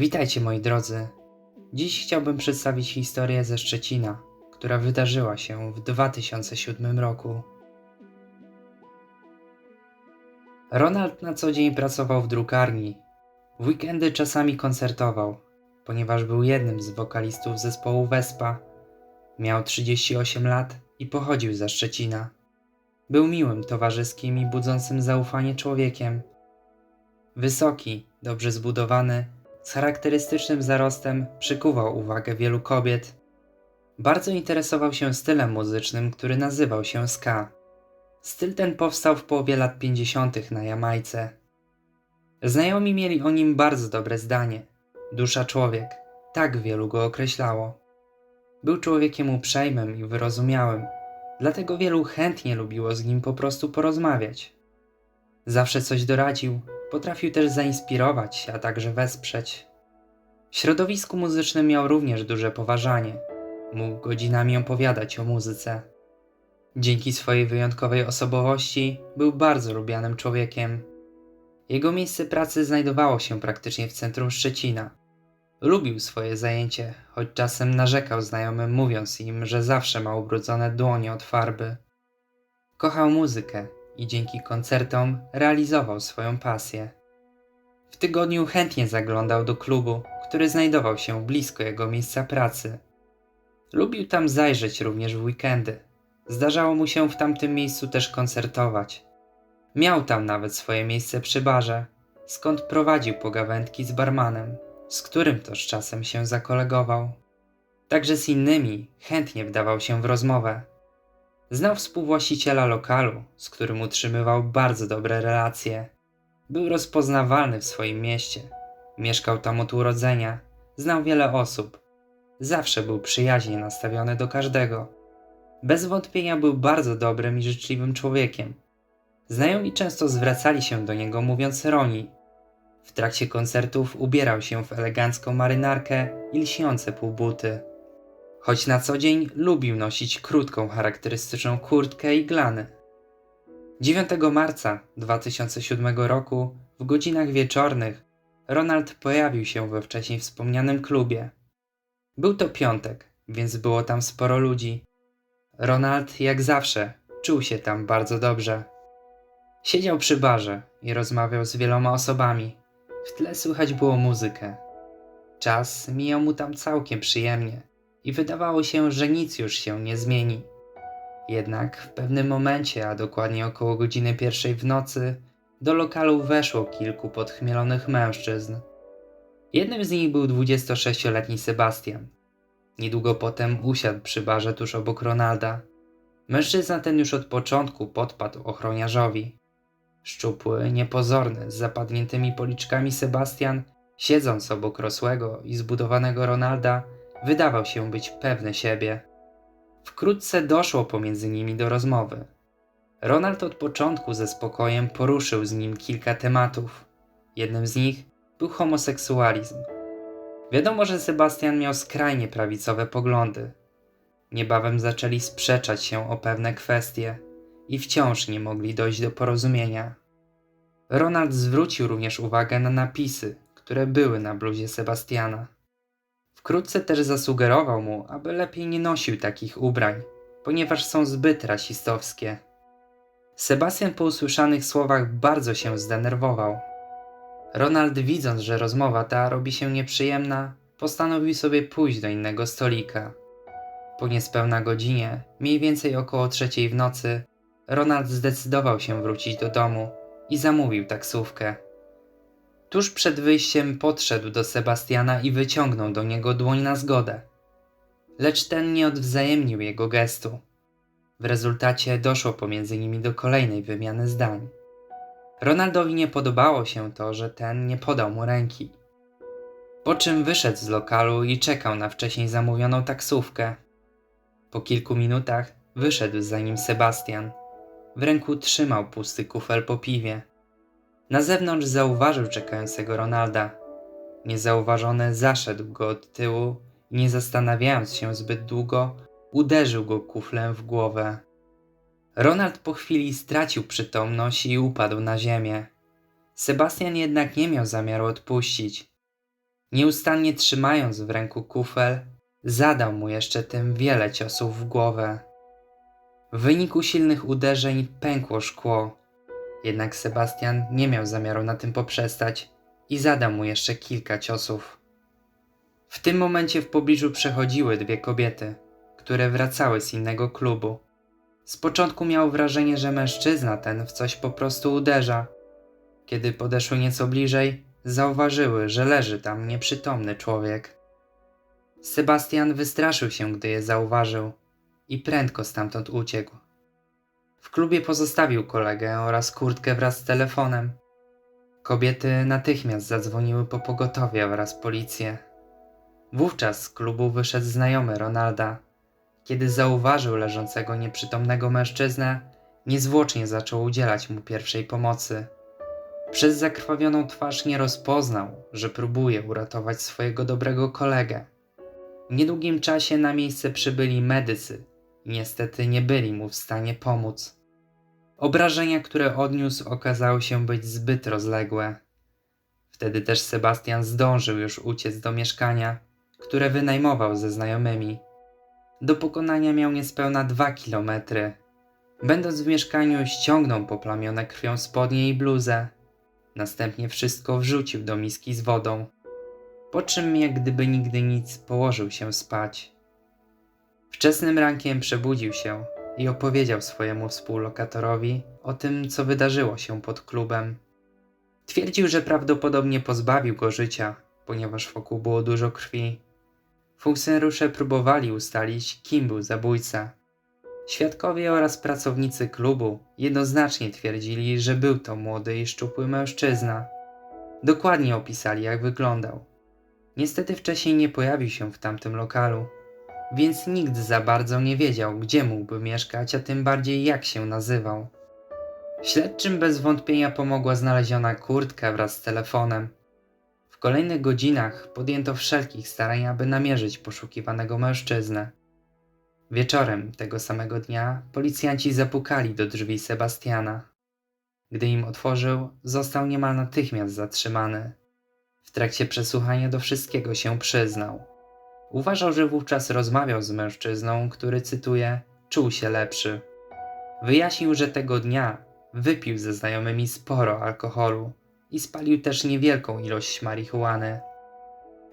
Witajcie moi drodzy. Dziś chciałbym przedstawić historię ze Szczecina, która wydarzyła się w 2007 roku. Ronald na co dzień pracował w drukarni. W weekendy czasami koncertował, ponieważ był jednym z wokalistów zespołu Vespa. Miał 38 lat i pochodził ze Szczecina. Był miłym, towarzyskim i budzącym zaufanie człowiekiem. Wysoki, dobrze zbudowany, z charakterystycznym zarostem przykuwał uwagę wielu kobiet. Bardzo interesował się stylem muzycznym, który nazywał się ska. Styl ten powstał w połowie lat 50. na Jamajce. Znajomi mieli o nim bardzo dobre zdanie. Dusza człowiek, tak wielu go określało. Był człowiekiem uprzejmym i wyrozumiałym, dlatego wielu chętnie lubiło z nim po prostu porozmawiać. Zawsze coś doradził, potrafił też zainspirować, a także wesprzeć. W środowisku muzycznym miał również duże poważanie. Mógł godzinami opowiadać o muzyce. Dzięki swojej wyjątkowej osobowości był bardzo lubianym człowiekiem. Jego miejsce pracy znajdowało się praktycznie w centrum Szczecina. Lubił swoje zajęcie, choć czasem narzekał znajomym, mówiąc im, że zawsze ma ubrudzone dłonie od farby. Kochał muzykę i dzięki koncertom realizował swoją pasję. W tygodniu chętnie zaglądał do klubu, który znajdował się blisko jego miejsca pracy. Lubił tam zajrzeć również w weekendy. Zdarzało mu się w tamtym miejscu też koncertować. Miał tam nawet swoje miejsce przy barze, skąd prowadził pogawędki z barmanem, z którym z czasem się zakolegował. Także z innymi chętnie wdawał się w rozmowę. Znał współwłaściciela lokalu, z którym utrzymywał bardzo dobre relacje. Był rozpoznawalny w swoim mieście. Mieszkał tam od urodzenia, znał wiele osób. Zawsze był przyjaźnie nastawiony do każdego. Bez wątpienia był bardzo dobrym i życzliwym człowiekiem. Znajomi często zwracali się do niego mówiąc Roni. W trakcie koncertów ubierał się w elegancką marynarkę i lśniące półbuty. Choć na co dzień lubił nosić krótką, charakterystyczną kurtkę i glany. 9 marca 2007 roku w godzinach wieczornych Ronald pojawił się we wcześniej wspomnianym klubie. Był to piątek, więc było tam sporo ludzi. Ronald, jak zawsze, czuł się tam bardzo dobrze. Siedział przy barze i rozmawiał z wieloma osobami. W tle słychać było muzykę. Czas mijał mu tam całkiem przyjemnie i wydawało się, że nic już się nie zmieni. Jednak w pewnym momencie, a dokładnie około godziny pierwszej w nocy, do lokalu weszło kilku podchmielonych mężczyzn. Jednym z nich był 26-letni Sebastian. Niedługo potem usiadł przy barze tuż obok Ronalda. Mężczyzna ten już od początku podpadł ochroniarzowi. Szczupły, niepozorny, z zapadniętymi policzkami Sebastian, siedząc obok rosłego i zbudowanego Ronalda, wydawał się być pewny siebie. Wkrótce doszło pomiędzy nimi do rozmowy. Ronald od początku ze spokojem poruszył z nim kilka tematów. Jednym z nich był homoseksualizm. Wiadomo, że Sebastian miał skrajnie prawicowe poglądy. Niebawem zaczęli sprzeczać się o pewne kwestie i wciąż nie mogli dojść do porozumienia. Ronald zwrócił również uwagę na napisy, które były na bluzie Sebastiana. Wkrótce też zasugerował mu, aby lepiej nie nosił takich ubrań, ponieważ są zbyt rasistowskie. Sebastian po usłyszanych słowach bardzo się zdenerwował. Ronald, widząc, że rozmowa ta robi się nieprzyjemna, postanowił sobie pójść do innego stolika. Po niespełna godzinie, mniej więcej około trzeciej w nocy, Ronald zdecydował się wrócić do domu i zamówił taksówkę. Tuż przed wyjściem podszedł do Sebastiana i wyciągnął do niego dłoń na zgodę. Lecz ten nie odwzajemnił jego gestu. W rezultacie doszło pomiędzy nimi do kolejnej wymiany zdań. Ronaldowi nie podobało się to, że ten nie podał mu ręki. Po czym wyszedł z lokalu i czekał na wcześniej zamówioną taksówkę. Po kilku minutach wyszedł za nim Sebastian. W ręku trzymał pusty kufel po piwie. Na zewnątrz zauważył czekającego Ronalda. Niezauważony zaszedł go od tyłu i nie zastanawiając się zbyt długo, uderzył go kuflem w głowę. Ronald po chwili stracił przytomność i upadł na ziemię. Sebastian jednak nie miał zamiaru odpuścić. Nieustannie trzymając w ręku kufel, zadał mu jeszcze tym wiele ciosów w głowę. W wyniku silnych uderzeń pękło szkło, jednak Sebastian nie miał zamiaru na tym poprzestać i zadał mu jeszcze kilka ciosów. W tym momencie w pobliżu przechodziły dwie kobiety, które wracały z innego klubu. Z początku miał wrażenie, że mężczyzna ten w coś po prostu uderza. Kiedy podeszły nieco bliżej, zauważyły, że leży tam nieprzytomny człowiek. Sebastian wystraszył się, gdy je zauważył i prędko stamtąd uciekł. W klubie pozostawił kolegę oraz kurtkę wraz z telefonem. Kobiety natychmiast zadzwoniły po pogotowie oraz policję. Wówczas z klubu wyszedł znajomy Ronalda. Kiedy zauważył leżącego nieprzytomnego mężczyznę, niezwłocznie zaczął udzielać mu pierwszej pomocy. Przez zakrwawioną twarz nie rozpoznał, że próbuje uratować swojego dobrego kolegę. W niedługim czasie na miejsce przybyli medycy niestety nie byli mu w stanie pomóc. Obrażenia, które odniósł, okazały się być zbyt rozległe. Wtedy też Sebastian zdążył już uciec do mieszkania, które wynajmował ze znajomymi. Do pokonania miał niespełna dwa kilometry. Będąc w mieszkaniu, ściągnął poplamione krwią spodnie i bluzę. Następnie wszystko wrzucił do miski z wodą. Po czym, jak gdyby nigdy nic, położył się spać. Wczesnym rankiem przebudził się i opowiedział swojemu współlokatorowi o tym, co wydarzyło się pod klubem. Twierdził, że prawdopodobnie pozbawił go życia, ponieważ wokół było dużo krwi. Funkcjonariusze próbowali ustalić, kim był zabójca. Świadkowie oraz pracownicy klubu jednoznacznie twierdzili, że był to młody i szczupły mężczyzna. Dokładnie opisali, jak wyglądał. Niestety wcześniej nie pojawił się w tamtym lokalu, więc nikt za bardzo nie wiedział, gdzie mógłby mieszkać, a tym bardziej jak się nazywał. Śledczym bez wątpienia pomogła znaleziona kurtka wraz z telefonem. W kolejnych godzinach podjęto wszelkich starań, aby namierzyć poszukiwanego mężczyznę. Wieczorem tego samego dnia policjanci zapukali do drzwi Sebastiana. Gdy im otworzył, został niemal natychmiast zatrzymany. W trakcie przesłuchania do wszystkiego się przyznał. Uważał, że wówczas rozmawiał z mężczyzną, który, cytuję, czuł się lepszy. Wyjaśnił, że tego dnia wypił ze znajomymi sporo alkoholu i spalił też niewielką ilość marihuany.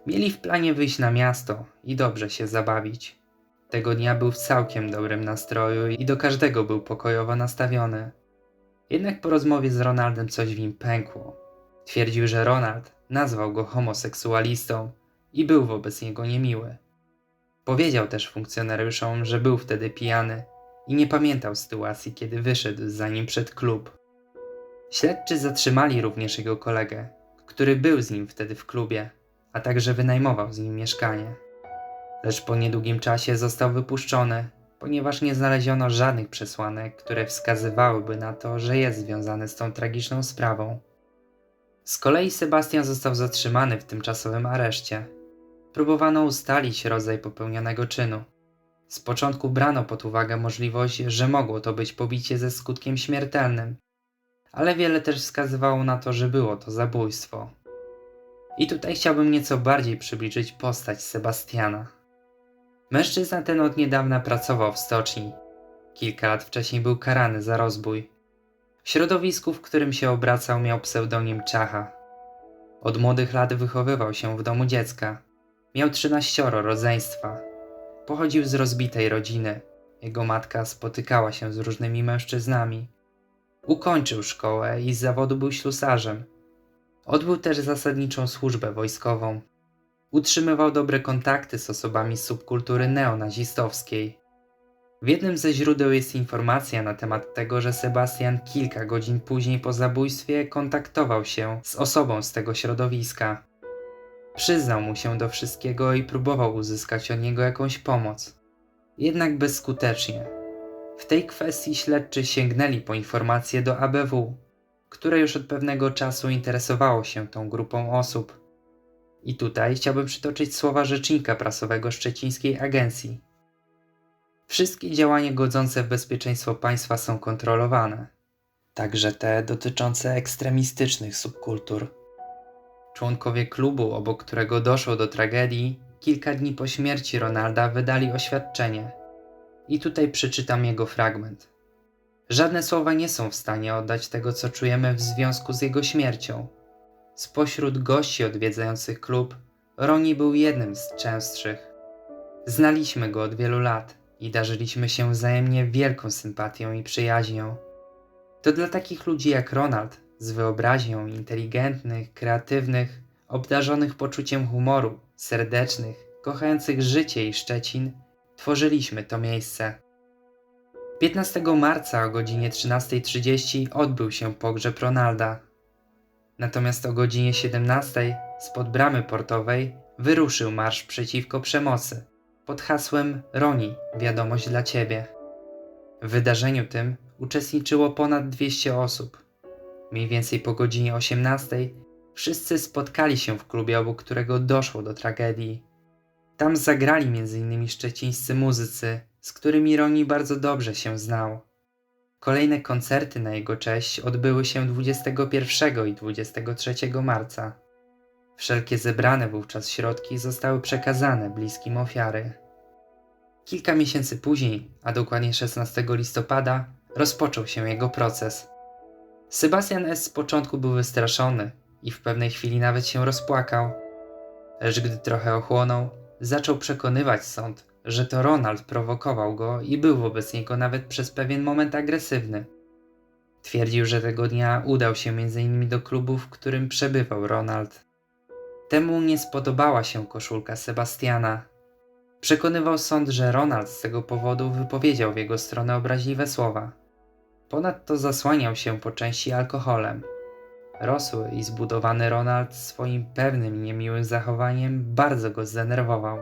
Mieli w planie wyjść na miasto i dobrze się zabawić. Tego dnia był w całkiem dobrym nastroju i do każdego był pokojowo nastawiony. Jednak po rozmowie z Ronaldem coś w nim pękło. Twierdził, że Ronald nazwał go homoseksualistą i był wobec niego niemiły. Powiedział też funkcjonariuszom, że był wtedy pijany i nie pamiętał sytuacji, kiedy wyszedł za nim przed klub. Śledczy zatrzymali również jego kolegę, który był z nim wtedy w klubie, a także wynajmował z nim mieszkanie. Lecz po niedługim czasie został wypuszczony, ponieważ nie znaleziono żadnych przesłanek, które wskazywałyby na to, że jest związany z tą tragiczną sprawą. Z kolei Sebastian został zatrzymany w tymczasowym areszcie. Próbowano ustalić rodzaj popełnionego czynu. Z początku brano pod uwagę możliwość, że mogło to być pobicie ze skutkiem śmiertelnym, ale wiele też wskazywało na to, że było to zabójstwo. I tutaj chciałbym nieco bardziej przybliżyć postać Sebastiana. Mężczyzna ten od niedawna pracował w stoczni. Kilka lat wcześniej był karany za rozbój. W środowisku, w którym się obracał, miał pseudonim Czacha. Od młodych lat wychowywał się w domu dziecka. Miał trzynaścioro rodzeństwa. Pochodził z rozbitej rodziny. Jego matka spotykała się z różnymi mężczyznami. Ukończył szkołę i z zawodu był ślusarzem. Odbył też zasadniczą służbę wojskową. Utrzymywał dobre kontakty z osobami z subkultury neonazistowskiej. W jednym ze źródeł jest informacja na temat tego, że Sebastian kilka godzin później po zabójstwie kontaktował się z osobą z tego środowiska. Przyznał mu się do wszystkiego i próbował uzyskać od niego jakąś pomoc. Jednak bezskutecznie. W tej kwestii śledczy sięgnęli po informacje do ABW, które już od pewnego czasu interesowało się tą grupą osób. I tutaj chciałbym przytoczyć słowa rzecznika prasowego szczecińskiej agencji. Wszystkie działania godzące w bezpieczeństwo państwa są kontrolowane, także te dotyczące ekstremistycznych subkultur. Członkowie klubu, obok którego doszło do tragedii, kilka dni po śmierci Ronalda wydali oświadczenie. I tutaj przeczytam jego fragment. Żadne słowa nie są w stanie oddać tego, co czujemy w związku z jego śmiercią. Spośród gości odwiedzających klub, Roni był jednym z częstszych. Znaliśmy go od wielu lat i darzyliśmy się wzajemnie wielką sympatią i przyjaźnią. To dla takich ludzi jak Ronald, z wyobraźnią, inteligentnych, kreatywnych, obdarzonych poczuciem humoru, serdecznych, kochających życie i Szczecin, tworzyliśmy to miejsce. 15 marca o godzinie 13.30 odbył się pogrzeb Ronalda. Natomiast o godzinie 17 spod bramy portowej wyruszył marsz przeciwko przemocy pod hasłem Roni, wiadomość dla Ciebie. W wydarzeniu tym uczestniczyło ponad 200 osób. Mniej więcej po godzinie 18 wszyscy spotkali się w klubie, obok którego doszło do tragedii. Tam zagrali m.in. szczecińscy muzycy, z którymi Roni bardzo dobrze się znał. Kolejne koncerty na jego cześć odbyły się 21 i 23 marca. Wszelkie zebrane wówczas środki zostały przekazane bliskim ofiary. Kilka miesięcy później, a dokładnie 16 listopada, rozpoczął się jego proces. Sebastian S. z początku był wystraszony i w pewnej chwili nawet się rozpłakał, lecz gdy trochę ochłonął, zaczął przekonywać sąd, że to Ronald prowokował go i był wobec niego nawet przez pewien moment agresywny. Twierdził, że tego dnia udał się m.in. do klubu, w którym przebywał Ronald. Temu nie spodobała się koszulka Sebastiana. Przekonywał sąd, że Ronald z tego powodu wypowiedział w jego stronę obraźliwe słowa. Ponadto zasłaniał się po części alkoholem. Rosły i zbudowany Ronald swoim pewnym niemiłym zachowaniem bardzo go zdenerwował.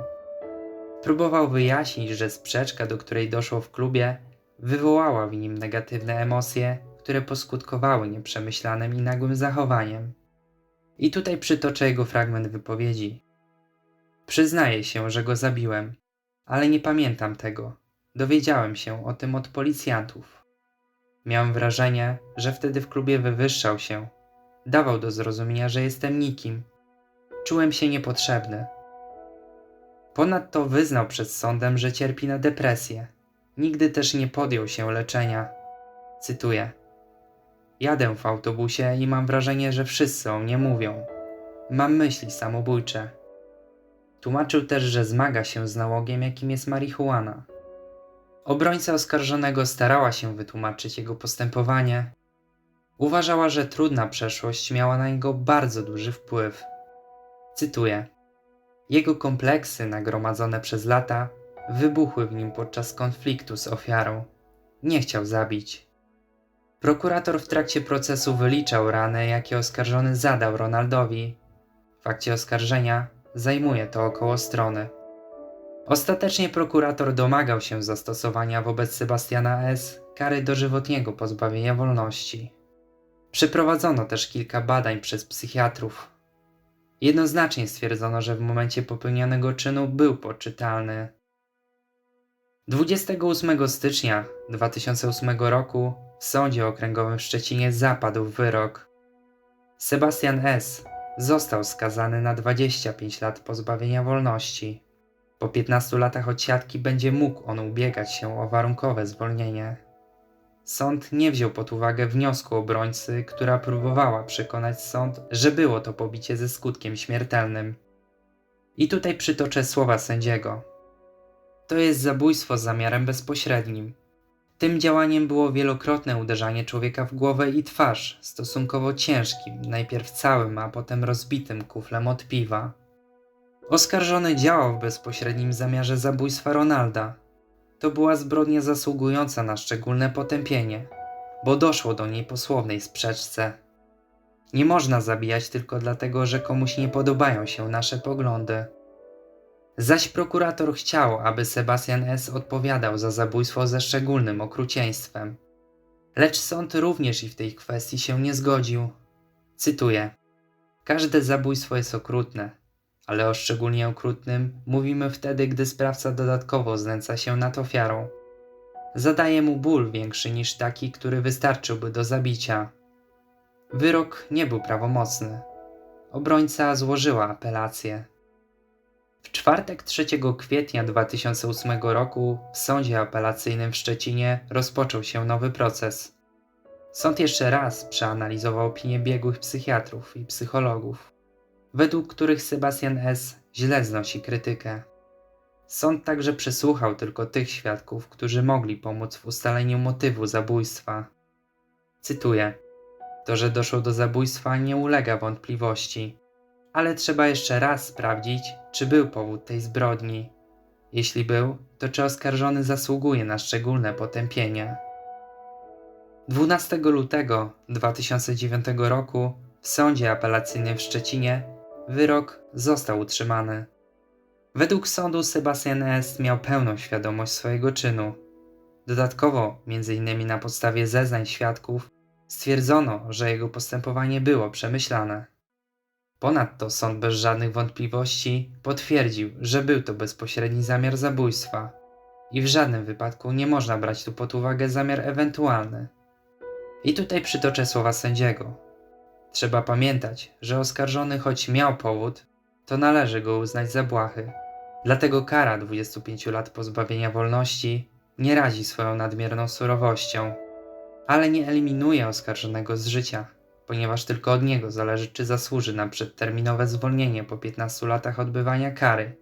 Próbował wyjaśnić, że sprzeczka, do której doszło w klubie, wywołała w nim negatywne emocje, które poskutkowały nieprzemyślanym i nagłym zachowaniem. I tutaj przytoczę jego fragment wypowiedzi. Przyznaję się, że go zabiłem, ale nie pamiętam tego. Dowiedziałem się o tym od policjantów. Miałem wrażenie, że wtedy w klubie wywyższał się. Dawał do zrozumienia, że jestem nikim. Czułem się niepotrzebny. Ponadto wyznał przed sądem, że cierpi na depresję. Nigdy też nie podjął się leczenia. Cytuję: Jadę w autobusie i mam wrażenie, że wszyscy o mnie mówią. Mam myśli samobójcze. Tłumaczył też, że zmaga się z nałogiem, jakim jest marihuana. Obrońca oskarżonego starała się wytłumaczyć jego postępowanie. Uważała, że trudna przeszłość miała na niego bardzo duży wpływ. Cytuję: Jego kompleksy, nagromadzone przez lata, wybuchły w nim podczas konfliktu z ofiarą. Nie chciał zabić. Prokurator w trakcie procesu wyliczał rany, jakie oskarżony zadał Ronaldowi. W akcie oskarżenia zajmuje to około strony. Ostatecznie prokurator domagał się zastosowania wobec Sebastiana S. kary dożywotniego pozbawienia wolności. Przeprowadzono też kilka badań przez psychiatrów. Jednoznacznie stwierdzono, że w momencie popełnionego czynu był poczytalny. 28 stycznia 2008 roku w Sądzie Okręgowym w Szczecinie zapadł wyrok. Sebastian S. został skazany na 25 lat pozbawienia wolności. Po 15 latach odsiadki będzie mógł on ubiegać się o warunkowe zwolnienie. Sąd nie wziął pod uwagę wniosku obrońcy, która próbowała przekonać sąd, że było to pobicie ze skutkiem śmiertelnym. I tutaj przytoczę słowa sędziego. To jest zabójstwo z zamiarem bezpośrednim. Tym działaniem było wielokrotne uderzanie człowieka w głowę i twarz, stosunkowo ciężkim, najpierw całym, a potem rozbitym kuflem od piwa. Oskarżony działał w bezpośrednim zamiarze zabójstwa Ronalda. To była zbrodnia zasługująca na szczególne potępienie, bo doszło do niej po słownej sprzeczce. Nie można zabijać tylko dlatego, że komuś nie podobają się nasze poglądy. Zaś prokurator chciał, aby Sebastian S. odpowiadał za zabójstwo ze szczególnym okrucieństwem. Lecz sąd również i w tej kwestii się nie zgodził. Cytuję: Każde zabójstwo jest okrutne, ale o szczególnie okrutnym mówimy wtedy, gdy sprawca dodatkowo znęca się nad ofiarą. Zadaje mu ból większy niż taki, który wystarczyłby do zabicia. Wyrok nie był prawomocny. obrońca złożyła apelację. W czwartek 3 kwietnia 2008 roku w sądzie apelacyjnym w Szczecinie rozpoczął się nowy proces. Sąd jeszcze raz przeanalizował opinię biegłych psychiatrów i psychologów, według których Sebastian S. źle znosi krytykę. Sąd także przesłuchał tylko tych świadków, którzy mogli pomóc w ustaleniu motywu zabójstwa. Cytuję: To, że doszło do zabójstwa, nie ulega wątpliwości, ale trzeba jeszcze raz sprawdzić, czy był powód tej zbrodni. Jeśli był, to czy oskarżony zasługuje na szczególne potępienie. 12 lutego 2009 roku w sądzie apelacyjnym w Szczecinie wyrok został utrzymany. Według sądu Sebastian S. miał pełną świadomość swojego czynu. Dodatkowo, m.in. na podstawie zeznań świadków, stwierdzono, że jego postępowanie było przemyślane. Ponadto sąd bez żadnych wątpliwości potwierdził, że był to bezpośredni zamiar zabójstwa i w żadnym wypadku nie można brać tu pod uwagę zamiar ewentualny. I tutaj przytoczę słowa sędziego. Trzeba pamiętać, że oskarżony choć miał powód, to należy go uznać za błahy. Dlatego kara 25 lat pozbawienia wolności nie razi swoją nadmierną surowością, ale nie eliminuje oskarżonego z życia, ponieważ tylko od niego zależy, czy zasłuży na przedterminowe zwolnienie po 15 latach odbywania kary.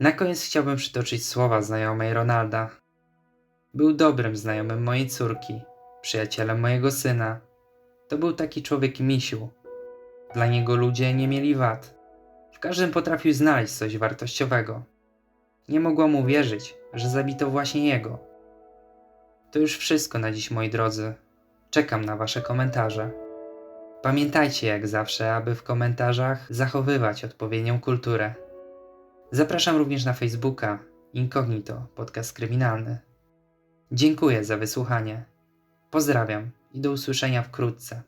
Na koniec chciałbym przytoczyć słowa znajomej Ronalda. Był dobrym znajomym mojej córki, przyjacielem mojego syna. To był taki człowiek misiu. Dla niego ludzie nie mieli wad. W każdym potrafił znaleźć coś wartościowego. Nie mogłam uwierzyć, że zabito właśnie jego. To już wszystko na dziś, moi drodzy. Czekam na Wasze komentarze. Pamiętajcie jak zawsze, aby w komentarzach zachowywać odpowiednią kulturę. Zapraszam również na Facebooka Incognito Podcast Kryminalny. Dziękuję za wysłuchanie. Pozdrawiam i do usłyszenia wkrótce.